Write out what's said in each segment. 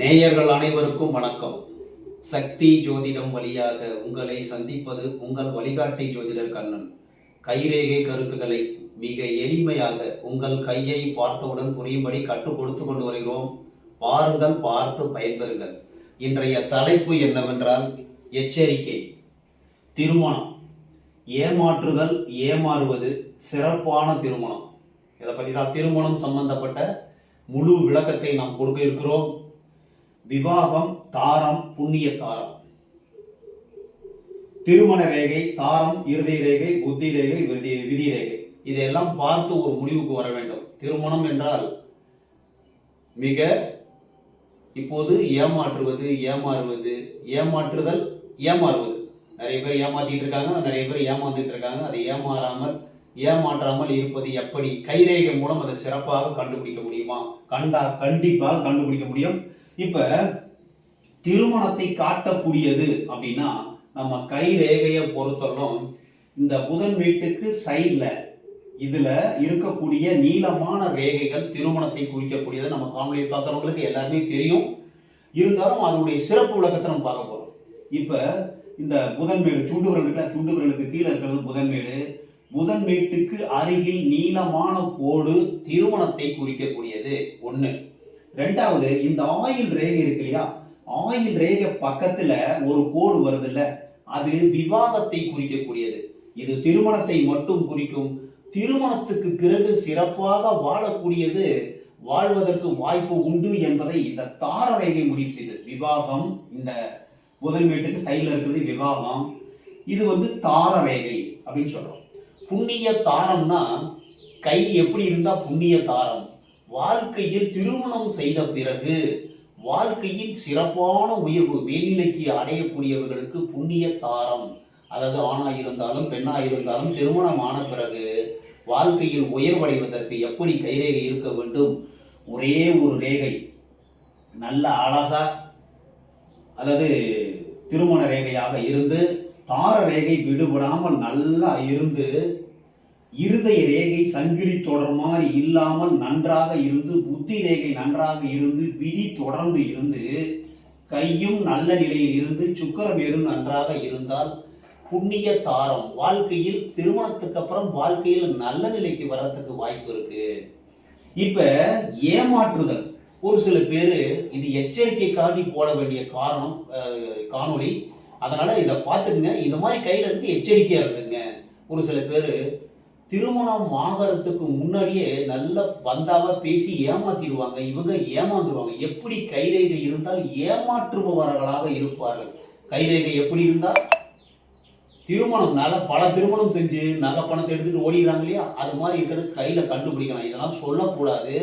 நேயர்கள் அனைவருக்கும் வணக்கம். சக்தி ஜோதிடம் வழியாக உங்களை சந்திப்பது உங்கள் வழிகாட்டி ஜோதிடர் கண்ணன். கைரேகை கருத்துக்களை மிக எளிமையாக உங்கள் கையை பார்த்தவுடன் புரியும்படி கற்றுக் கொடுத்து கொண்டு வருகிறோம். பாருங்கள் பார்த்து பயன்பெறுங்கள். இன்றைய தலைப்பு என்னவென்றால் எச்சரிக்கை. திருமணம். ஏமாற்றுதல் ஏமாறுவது சிறப்பான திருமணம். இதை பற்றி தான் திருமணம் சம்பந்தப்பட்ட முழு விளக்கத்தை நாம் கொடுக்க இருக்கிறோம். விவாகம் தாரம் புண்ணிய தாரம். திருமண ரேகை தாரம் இறுதி ரேகை புத்தி ரேகை விதி விதி ரேகை. இதையெல்லாம் பார்த்து ஒரு முடிவுக்கு வர வேண்டும். திருமணம் என்றால் மிக இப்போது ஏமாற்றுவது ஏமாறுவது ஏமாற்றுதல் ஏமாறுவது. நிறைய பேர் ஏமாத்திட்டு இருக்காங்க நிறைய பேர் ஏமாந்துட்டு இருக்காங்க. அதை ஏமாறாமல் ஏமாற்றாமல் இருப்பது எப்படி? கைரேகை மூலம் அதை சிறப்பாக கண்டுபிடிக்க முடியுமா? கண்டா கண்டிப்பாக கண்டுபிடிக்க முடியும். இப்போ திருமணத்தை காட்டக்கூடியது அப்படின்னா நம்ம கை ரேகையை பொறுத்தவரைக்கும் இந்த புதன் வீட்டுக்கு சைடில் இதில் இருக்கக்கூடிய நீளமான ரேகைகள் திருமணத்தை குறிக்கக்கூடியதை. நம்ம காணொலியை பார்க்குறவங்களுக்கு எல்லாருமே தெரியும். இருந்தாலும் அதனுடைய சிறப்பு விளக்கத்தை நம்ம பார்க்க போகிறோம் இப்போ இந்த புதன்மேடு சுண்டு விரல் சுண்டு விரலுக்கு கீழே இருக்கிறது புதன்மேடு புதன்மேட்டுக்கு அருகில் நீளமான கோடு திருமணத்தை குறிக்கக்கூடியது. ஒன்று ரெண்டாவது இந்த ஆயில் ரேகை இருக்கு இல்லையா? ஆயில் ரேகை பக்கத்துல ஒரு கோடு வருது இல்ல அது விவாகத்தை குறிக்கக்கூடியது. இது திருமணத்தை மட்டும் குறிக்கும். திருமணத்துக்கு பிறகு சிறப்பாக வாழக்கூடியது வாழ்வதற்கு வாய்ப்பு உண்டு என்பதை இந்த தார ரேகை முடிவு செய்தது. விவாகம் இந்த புதன் வீட்டுக்கு சைடில் இருக்கிறது விவாகம். இது வந்து தார ரேகை அப்படின்னு சொல்றோம். புண்ணிய தாரம்னா கை எப்படி இருந்தா புண்ணிய தாரம். வாழ்க்கையில் திருமணம் செய்த பிறகு வாழ்க்கையில் சிறப்பான உயர்வு மேல்நிலைக்கு அடையக்கூடியவர்களுக்கு புண்ணிய தாரம் அதாவது ஆணா இருந்தாலும் பெண்ணா இருந்தாலும் திருமணம் ஆன பிறகு வாழ்க்கையில் உயர்வடைவதற்கு எப்படி கைரேகை இருக்க வேண்டும்? ஒரே ஒரு ரேகை. நல்ல அழகா அதாவது திருமண ரேகையாக இருந்து தார ரேகை விடுபடாமல் நல்லா இருந்து இருதய ரேகை சங்கிலி தொடர் மாதிரி இல்லாமல் நன்றாக இருந்து புத்தி ரேகை நன்றாக இருந்து விதி தொடர்ந்து இருந்து கையும் நல்ல நிலையில் இருந்து சுக்கரமேடும் நன்றாக இருந்தால் புண்ணிய தாரம் வாழ்க்கையில் திருமணத்துக்கு அப்புறம் வாழ்க்கையில் நல்ல நிலைக்கு வர்றதுக்கு வாய்ப்பு இருக்கு. இப்ப ஏமாற்றுதல். ஒரு சில பேர் இது எச்சரிக்கை காட்டி போட வேண்டிய காரணம் காணொளி. அதனால இதை பார்த்துக்குங்க. இந்த மாதிரி கையில இருந்து எச்சரிக்கையா இருந்துங்க ஒரு சில பேர் திருமணம் ஆகிறதுக்கு முன்னாடியே நல்ல பந்தாவா பேசி ஏமாத்திடுவாங்க. இவங்க ஏமாந்துருவாங்க. எப்படி கைரேகை இருந்தால் ஏமாற்றுபவர்களாக இருப்பார்கள்? கைரேகை எப்படி இருந்தால் திருமணம்னால பல திருமணம் செஞ்சு நகை பணத்தை எடுத்துட்டு ஓடிடுறாங்க இல்லையா? அது மாதிரி இருக்கிறது கையில கண்டுபிடிக்கலாம். இதெல்லாம் சொல்லக்கூடாது.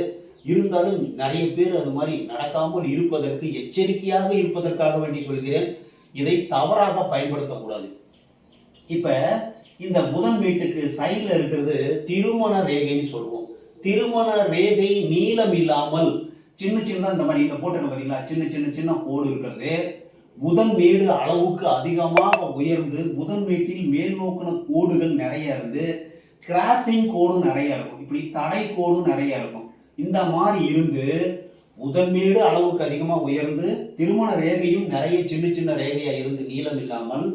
இருந்தாலும் நிறைய பேர் அது மாதிரி நடக்காமல் இருப்பதற்கு எச்சரிக்கையாக இருப்பதற்காக வேண்டி சொல்கிறேன். இதை தவறாக பயன்படுத்தக்கூடாது. இப்போ இந்த புதன் வீட்டுக்கு சைடில் இருக்கிறது திருமண ரேகைன்னு சொல்லுவோம். திருமண ரேகை நீளம் இல்லாமல் சின்ன சின்ன இந்த மாதிரி இந்த போட்டுங்க பார்த்தீங்களா சின்ன சின்ன சின்ன கோடு இருக்கிறது. புதன் வீடு அளவுக்கு அதிகமாக உயர்ந்து புதன் வீட்டில் மேல் நோக்கின கோடுகள் நிறைய இருந்து கிராசிங் கோடும் நிறைய இருக்கும். இப்படி தடை கோடும் நிறைய இருக்கும். இந்த மாதிரி இருந்து முதன்மீடு அளவுக்கு அதிகமாக உயர்ந்து திருமண ரேகையும் நிறைய சின்ன சின்ன ரேகையாக இருந்து நீளம் இல்லாமல்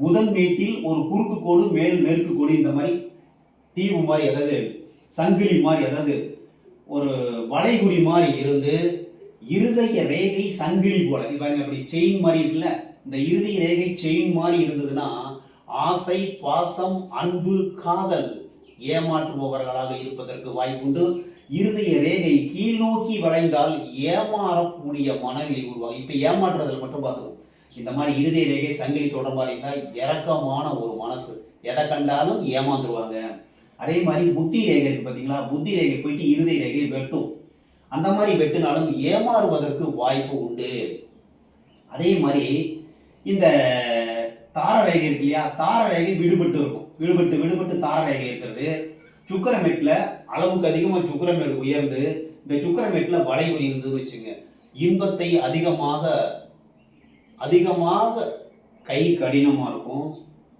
புதன் மேட்டில் ஒரு குறுக்கு கோடு மேல் நெருக்கு கோடு இந்த மாதிரி தீவு மாதிரி அதாவது சங்கிலி மாதிரி அதாவது ஒரு வளைகுறி மாதிரி இருந்து இருதய ரேகை சங்கிலி போல. இவங்க அப்படி செயின் மாதிரி இருக்குல்ல இந்த இருதய ரேகை செயின் மாதிரி இருந்ததுன்னா ஆசை பாசம் அன்பு காதல் ஏமாற்றுபவர்களாக இருப்பதற்கு வாய்ப்புண்டு. இருதய ரேகை கீழ் நோக்கி வளைந்தால் ஏமாறக்கூடிய மனநிலை உருவாகும். இப்போ ஏமாற்றுறதில் மட்டும் பார்த்துக்கோம் இந்த மாதிரி இருதய ரேகை சங்கிலி தொடர்பாக இருந்தால் இறக்கமான ஒரு மனசு. எதை கண்டாலும் ஏமாந்துருவாங்க. அதே மாதிரி புத்தி ரேகை இருக்கு பார்த்தீங்களா புத்தி ரேகை போயிட்டு இருதய ரேகை வெட்டும். அந்த மாதிரி வெட்டினாலும் ஏமாறுவதற்கு வாய்ப்பு உண்டு. அதே மாதிரி இந்த தார ரேகை இருக்கு இல்லையா? தார ரேகை விடுபட்டு இருக்கும். விடுபட்டு விடுபட்டு தார ரேகை இருக்கிறது. சுக்கரமேட்டில் அளவுக்கு அதிகமாக சுக்கரமேடு உயர்ந்து இந்த சுக்கரமேட்டில் வளைவு இருந்ததுன்னு வச்சுங்க. இன்பத்தை அதிகமாக அதிகமாக கை கடினமாக இருக்கும்.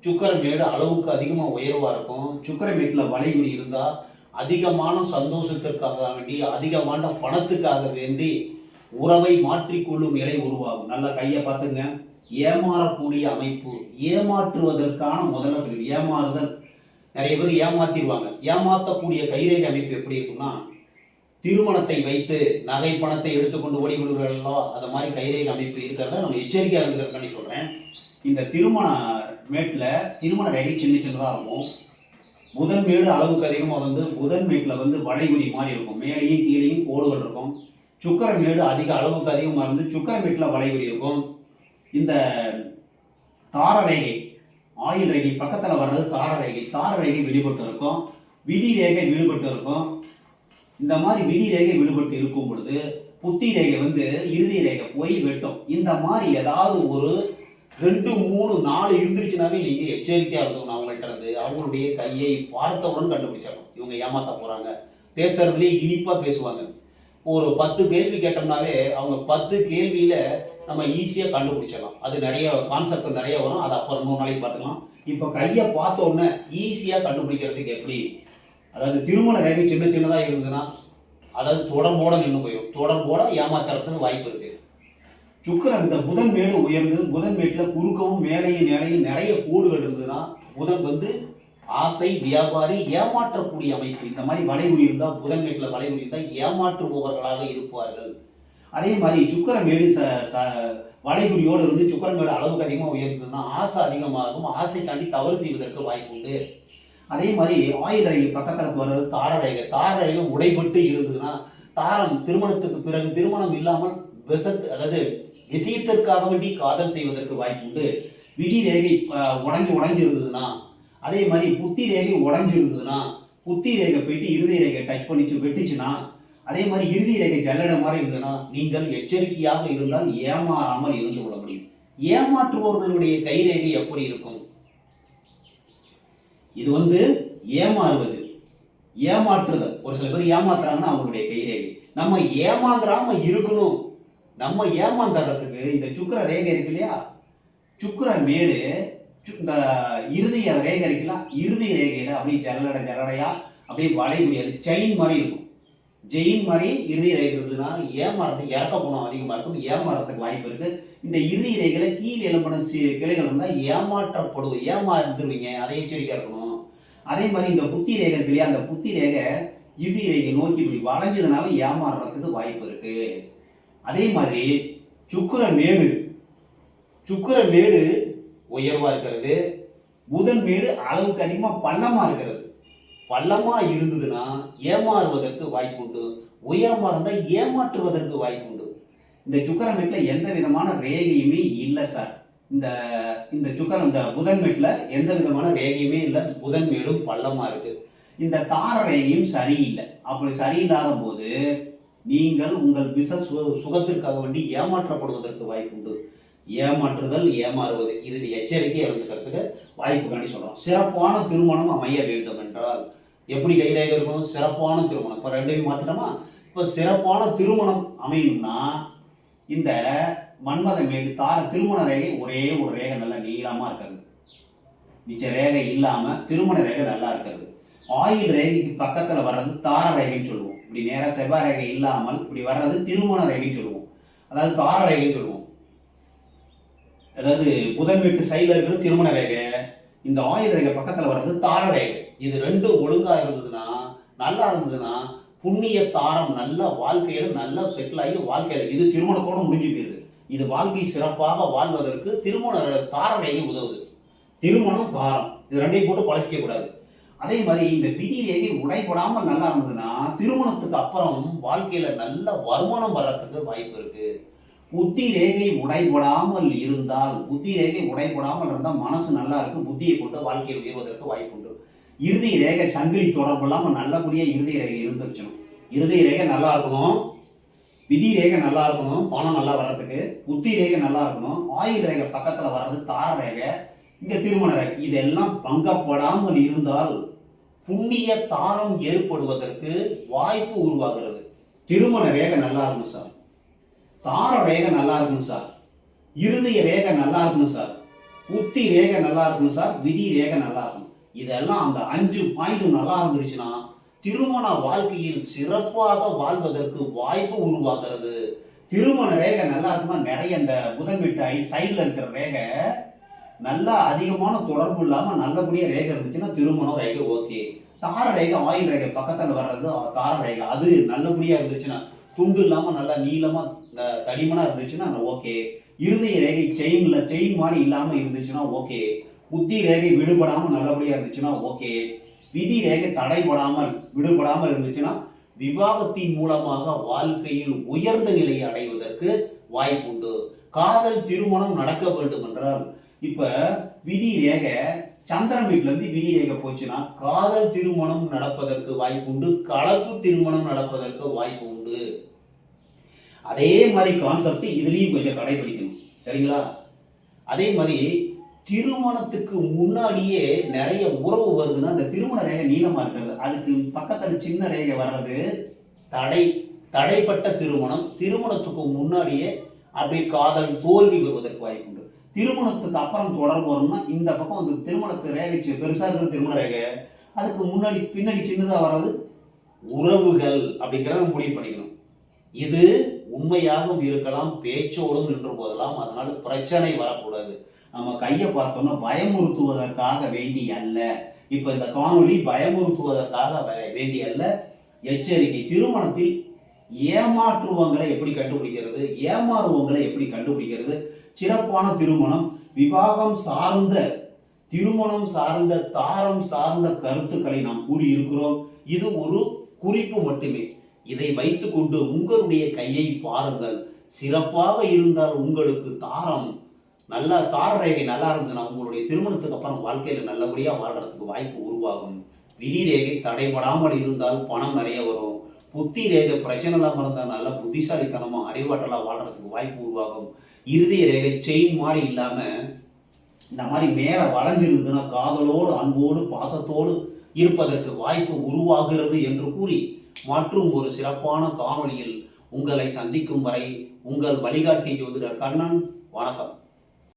சுக்கரமேடு அளவுக்கு அதிகமாக உயர்வாக இருக்கும். சுக்கரமேட்டில் வளைவு இருந்தால் அதிகமான சந்தோஷத்திற்காக வேண்டி அதிகமான பணத்துக்காக வேண்டி உறவை மாற்றிக்கொள்ளும் நிலை உருவாகும். நல்லா கையை பார்த்துங்க. ஏமாறக்கூடிய அமைப்பு. ஏமாற்றுவதற்கான முதல்ல சொல்லி ஏமாறுதல். நிறைய பேர் ஏமாத்திடுவாங்க. ஏமாற்றக்கூடிய கைரேகை அமைப்பு எப்படி இருக்கும்னா திருமணத்தை வைத்து நகை பணத்தை எடுத்துக்கொண்டு ஓடி விடுவார்களோ அந்த மாதிரி கைரேகை அமைப்பு இருக்கிறத? நம்ம எச்சரிக்கையாக இருக்கிறதுக்காண்டி சொல்கிறேன் இந்த திருமண மேட்டில் திருமண ரேகை சின்ன சின்னதாக இருக்கும். புதன் மேடு அளவுக்கு அதிகமாக வந்து புதன் மேட்டில் வந்து வளைகுறி மாதிரி இருக்கும். மேலேயும் கீழேயும் கோடுகள் இருக்கும். சுக்கர மேடு அதிக அளவுக்கு அதிகமாக இருந்து சுக்கர மேட்டில் வளைகுறி இருக்கும். இந்த தார ரேகை ஆயுள் ரேகை பக்கத்தில் வர்றது தார ரேகை. தார ரேகை விடுபட்டு இருக்கும். விதி ரேகை விடுபட்டு இருக்கும். இந்த மாதிரி விதி ரேகை விடுபட்டு இருக்கும் பொழுது புத்தி ரேகை வந்து இறுதி ரேகை போய் வெட்டும். இந்த மாதிரி ஏதாவது ஒரு ரெண்டு மூணு நாலு இருந்துருச்சுனாவே நீங்க எச்சரிக்கையா இருக்கணும். அவங்கள்ட்ட இருந்து அவங்களுடைய கையை பார்த்தவுடன் கண்டுபிடிச்சிடணும். இவங்க ஏமாத்த போறாங்க. பேசுறதுலேயே இனிப்பா பேசுவாங்க. ஒரு பத்து கேள்வி கேட்டோம்னாவே அவங்க பத்து கேள்வியில நம்ம ஈஸியாக கண்டுபிடிச்சிடலாம். அது நிறைய கான்செப்ட் நிறைய வரும். அது அப்புறம் இன்னொரு நாளைக்கு பார்த்துக்கலாம். இப்போ கையை பார்த்தோன்னே ஈஸியாக கண்டுபிடிக்கிறதுக்கு எப்படி? அதாவது திருமண ரேகை சின்ன சின்னதாக இருந்ததுன்னா அதாவது தொடர்போட நின்று போயிடும். தொடர்போட ஏமாத்துறதுக்கு வாய்ப்பு இருக்கு. சுக்கரன் இந்த புதன் மேடு உயர்ந்து புதன் மேட்டில் குறுக்கவும் மேலையும் நிலையும் நிறைய கூடுகள் இருந்ததுன்னா புதன் வந்து ஆசை வியாபாரி ஏமாற்றக்கூடிய அமைப்பு. இந்த மாதிரி வளைகுறி இருந்தால் புதன் மேட்டில் வளைகுறி இருந்தால் ஏமாற்றுபவர்களாக இருப்பார்கள். அதே மாதிரி சுக்கரன் மேடு ச ச வளைகுறியோடு இருந்து சுக்கரன் மேடு அளவுக்கு அதிகமாக உயர்ந்ததுன்னா ஆசை அதிகமாகும். ஆசை தாண்டி தவறு செய்வதற்கு வாய்ப்பு உண்டு. அதே மாதிரி ஆயுள் ரேகை பக்கத்தில் வர்றது தார ரேகை தார உடைபட்டு இருந்ததுன்னா தாரம் திருமணத்துக்கு பிறகு திருமணம் இல்லாமல் விசத்து அதாவது விஷயத்திற்காக வேண்டி காதல் செய்வதற்கு வாய்ப்பு உண்டு. விதி ரேகை உடஞ்சி உடஞ்சி இருந்ததுன்னா அதே மாதிரி புத்தி ரேகை உடஞ்சி இருந்ததுன்னா புத்தி ரேகை போயிட்டு இறுதி ரேகை டச் பண்ணிச்சு வெட்டுச்சுன்னா அதே மாதிரி இறுதி ரேகை ஜல்லடை மாதிரி இருந்ததுன்னா நீங்கள் எச்சரிக்கையாக இருந்தால் ஏமாறாமல் இருந்து விட முடியும். ஏமாற்றுபவர்களுடைய கைரேகை எப்படி இருக்கும்? இது வந்து ஏமாறுவது. ஏமாற்றுதல். ஒரு சில பேர் ஏமாத்துறாங்கன்னா அவங்களுடைய கைரேகை நம்ம ஏமாந்துடாம இருக்கணும். நம்ம ஏமாந்துறதுக்கு இந்த சுக்கிர ரேகை இருக்கு இல்லையா? சுக்கிர மேடு சு- இந்த இறுதிய ரேகை இருக்குல்ல இறுதி ரேகையில அப்படியே ஜல்லடை ஜல்லடையா அப்படியே வளைய முடியாது. செயின் மாதிரி இருக்கும். ஜெயின் மாதிரி இறுதி ரேகை இருந்ததுன்னா ஏமாறது இறக்க குணம் அதிகமாக இருக்கும். ஏமாறதுக்கு வாய்ப்பு இருக்கு. இந்த இறுதி ரேகையில கீழ் எலும்பன கிளைகள் இருந்தால் ஏமாற்றப்படுவது. ஏமாந்துருவீங்க. அதை எச்சரிக்கையாக இருக்கணும். அதே மாதிரி இந்த புத்தி ரேகை இருக்கு இல்லையா அந்த புத்தி ரேகை இறுதி ரேகை நோக்கி இப்படி வளைஞ்சதுனாவே ஏமாறுறதுக்கு வாய்ப்பு இருக்கு. அதே மாதிரி சுக்கர மேடு சுக்கிர மேடு உயர்வா இருக்கிறது. புதன் மேடு அளவுக்கு அதிகமாக பள்ளமாக இருக்கிறது. பள்ளமாக இருந்ததுன்னா ஏமாறுவதற்கு வாய்ப்பு உண்டு. உயரமாக இருந்தால் ஏமாற்றுவதற்கு வாய்ப்பு உண்டு. இந்த சுக்கர மேட்டில் எந்த விதமான ரேகையுமே இல்லை சார். இந்த இந்த சுக்கரம் இந்த புதன் மேட்டில் எந்த விதமான ரேகையுமே இல்லை. புதன் மேடும் பள்ளமாக இருக்குது இந்த தார ரேகையும் சரியில்லை. அப்படி சரியில்லாத போது நீங்கள் உங்கள் விச சு சுகத்திற்காக வேண்டி ஏமாற்றப்படுவதற்கு வாய்ப்பு உண்டு. ஏமாற்றுதல் ஏமாறுவது. இதில் எச்சரிக்கை இருந்துக்கிறதுக்கு வாய்ப்பு காண்டி சொல்கிறோம் சிறப்பான திருமணம் அமைய வேண்டும் என்றால் எப்படி கைரேகை இருக்கணும்? சிறப்பான திருமணம். இப்போ ரெண்டையும் மாற்றிட்டோமா இப்போ சிறப்பான திருமணம் அமையணும்னா இந்த மன்மத மேல் தார திருமண ரேகை ஒரே ஒரு ரேகை நல்லா நீளமாக இருக்கிறது. மிச்ச ரேகை இல்லாமல் திருமண ரேகை நல்லா இருக்கிறது. ஆயுள் ரேகைக்கு பக்கத்தில் வர்றது தார ரேகைன்னு சொல்லுவோம். இப்படி நேராக செவ்வாய் ரேகை இல்லாமல் இப்படி வர்றது திருமண ரேகைன்னு சொல்லுவோம். அதாவது தார ரேகைன்னு சொல்லுவோம். அதாவது புதன் வீட்டு சைடில் இருக்கிறது திருமண ரேகை. இந்த ஆயுள் ரேகை பக்கத்தில் வர்றது தார ரேகை. இது ரெண்டும் ஒழுங்காக இருந்ததுன்னா நல்லா இருந்ததுன்னா புண்ணிய தாரம் நல்ல வாழ்க்கையில நல்லா செட்டில் ஆகி வாழ்க்கையில இது திருமணத்தோட முடிஞ்சு போயிருது. இது வாழ்க்கை சிறப்பாக வாழ்வதற்கு திருமண தாரரேகை தார ரேகை உதவுது. திருமணம் தாரம். இது ரெண்டையும் போட்டு குழப்பிக்க அதே மாதிரி இந்த விதி ரேகை உடைபடாமல் நல்லா இருந்ததுன்னா திருமணத்துக்கு அப்புறம் வாழ்க்கையில நல்ல வருமானம் வர்றதுக்கு வாய்ப்பு இருக்கு. புத்தி ரேகை உடைபடாமல் இருந்தால் புத்தி ரேகை உடைபடாமல் இருந்தால் மனசு நல்லா இருக்கு புத்தியை கொண்டு வாழ்க்கையில் உயர்வதற்கு வாய்ப்பு உண்டு. இறுதி ரேகை சங்கிலி தொடர்பு இல்லாமல் நல்லபடியாக இறுதி ரேகை இருந்துருச்சணும் இறுதி ரேகை நல்லா இருக்கணும். விதி ரேகை நல்லா இருக்கணும் பணம் நல்லா வர்றதுக்கு புத்தி ரேகை நல்லா இருக்கணும் ஆயுள் ரேகை பக்கத்தில் வர்றது தார ரேகை இங்கே திருமண ரேகை இதெல்லாம் பங்கப்படாமல் இருந்தால் புண்ணிய தாரம் ஏற்படுவதற்கு வாய்ப்பு உருவாகிறது. திருமண ரேகை நல்லா இருக்கணும் சார். தார ரேகை நல்லா இருக்கணும் சார். இருதய ரேகை நல்லா இருக்கணும் சார். புத்தி ரேகை நல்லா இருக்கணும் சார். விதி ரேகை நல்லா இருக்கணும். இதெல்லாம் அந்த அஞ்சு பாயிண்ட் நல்லா இருந்துருச்சுன்னா திருமண வாழ்க்கையில் சிறப்பாக வாழ்வதற்கு வாய்ப்பு உருவாகிறது. திருமண ரேகை நல்லா இருக்குமா? நிறைய இந்த புதன் வீட்டு சைடில் இருக்கிற ரேகை நல்லா அதிகமான தொடர்பு இல்லாமல் நல்லபடியாக ரேகை இருந்துச்சுன்னா திருமணம் ரேகை ஓகே. தார ரேகை ஆயில் ரேகை பக்கத்தில் வர்றது தார ரேகை. அது நல்லபடியாக இருந்துச்சுன்னா துண்டு இல்லாமல் நல்லா நீளமாக தடிமனாக இருந்துச்சுன்னா ஓகே. இருதய ரேகை செயின்ல செயின் மாதிரி இல்லாமல் இருந்துச்சுன்னா ஓகே. புத்தி ரேகை விடுபடாமல் நல்லபடியாக இருந்துச்சுன்னா ஓகே. விதி ரேகை தடைபடாமல் விடுபடாமல் இருந்துச்சுன்னா விவாகத்தின் மூலமாக வாழ்க்கையில் உயர்ந்த நிலையை அடைவதற்கு வாய்ப்புண்டு. காதல் திருமணம் நடக்க வேண்டும் என்றால் இப்ப விதி ரேகை சந்திரன் வீட்டுல இருந்து விதி ரேகை போச்சுன்னா காதல் திருமணம் நடப்பதற்கு வாய்ப்பு உண்டு கலப்பு திருமணம் நடப்பதற்கு வாய்ப்பு உண்டு அதே மாதிரி கான்செப்ட் இதுலயும் கொஞ்சம் கடைபிடிக்கணும் சரிங்களா? அதே மாதிரி திருமணத்துக்கு முன்னாடியே நிறைய உறவு வருதுன்னா அந்த திருமண ரேகை நீளமா இருக்கிறது. அதுக்கு பக்கத்துல சின்ன ரேகை வர்றது தடை தடைப்பட்ட திருமணம். திருமணத்துக்கு முன்னாடியே அப்படி காதல் தோல்வி வருவதற்கு வாய்ப்பு உண்டு. திருமணத்துக்கு அப்புறம் தொடர்பு வரும்னா இந்த பக்கம் வந்து திருமணத்து ரேகை பெருசாக பெருசா இருக்கிற திருமண ரேகை அதுக்கு முன்னாடி பின்னாடி சின்னதா வர்றது உறவுகள் அப்படிங்கிறத முடிவு பண்ணிக்கணும். இது உண்மையாகவும் இருக்கலாம் பேச்சோடும் நின்று போதலாம் அதனால பிரச்சனை வரக்கூடாது. நம்ம கையை பார்த்தோம்னா பயமுறுத்துவதற்காக வேண்டி அல்ல. இப்போ இந்த காணொலி பயமுறுத்துவதற்காக வே- வேண்டி அல்ல. எச்சரிக்கை திருமணத்தில் ஏமாற்றுவங்களை எப்படி கண்டுபிடிக்கிறது? ஏமாறுவங்களை எப்படி கண்டுபிடிக்கிறது? சிறப்பான திருமணம் விவாகம் சார்ந்த திருமணம் சார்ந்த தாரம் சார்ந்த கருத்துக்களை நாம் கூறியிருக்கிறோம். இது ஒரு குறிப்பு மட்டுமே. இதை வைத்துக்கொண்டு உங்களுடைய கையை பாருங்கள். சிறப்பாக இருந்தால் உங்களுக்கு தாரம் நல்லா தார ரேகை நல்லா இருந்ததுன்னா உங்களுடைய திருமணத்துக்கு அப்புறம் வாழ்க்கையில் நல்லபடியாக வாழ்கிறதுக்கு வாய்ப்பு உருவாகும். விதி ரேகை தடைபடாமல் இருந்தால் பணம் நிறைய வரும். புத்தி ரேகை பிரச்சனை இல்லாமல் இருந்தால் நல்லா புத்திசாலித்தனமாக அறிவாற்றலாக வாழ்கிறதுக்கு வாய்ப்பு உருவாகும். இறுதி ரேகை செயின் மாதிரி இல்லாமல் இந்த மாதிரி மேலே வளைஞ்சிருந்ததுன்னா காதலோடு அன்போடு பாசத்தோடு இருப்பதற்கு வாய்ப்பு உருவாகிறது என்று கூறி மற்றும் ஒரு சிறப்பான காணொலியில் உங்களை சந்திக்கும் வரை உங்கள் வழிகாட்டி ஜோதிடர் கண்ணன் வணக்கம்.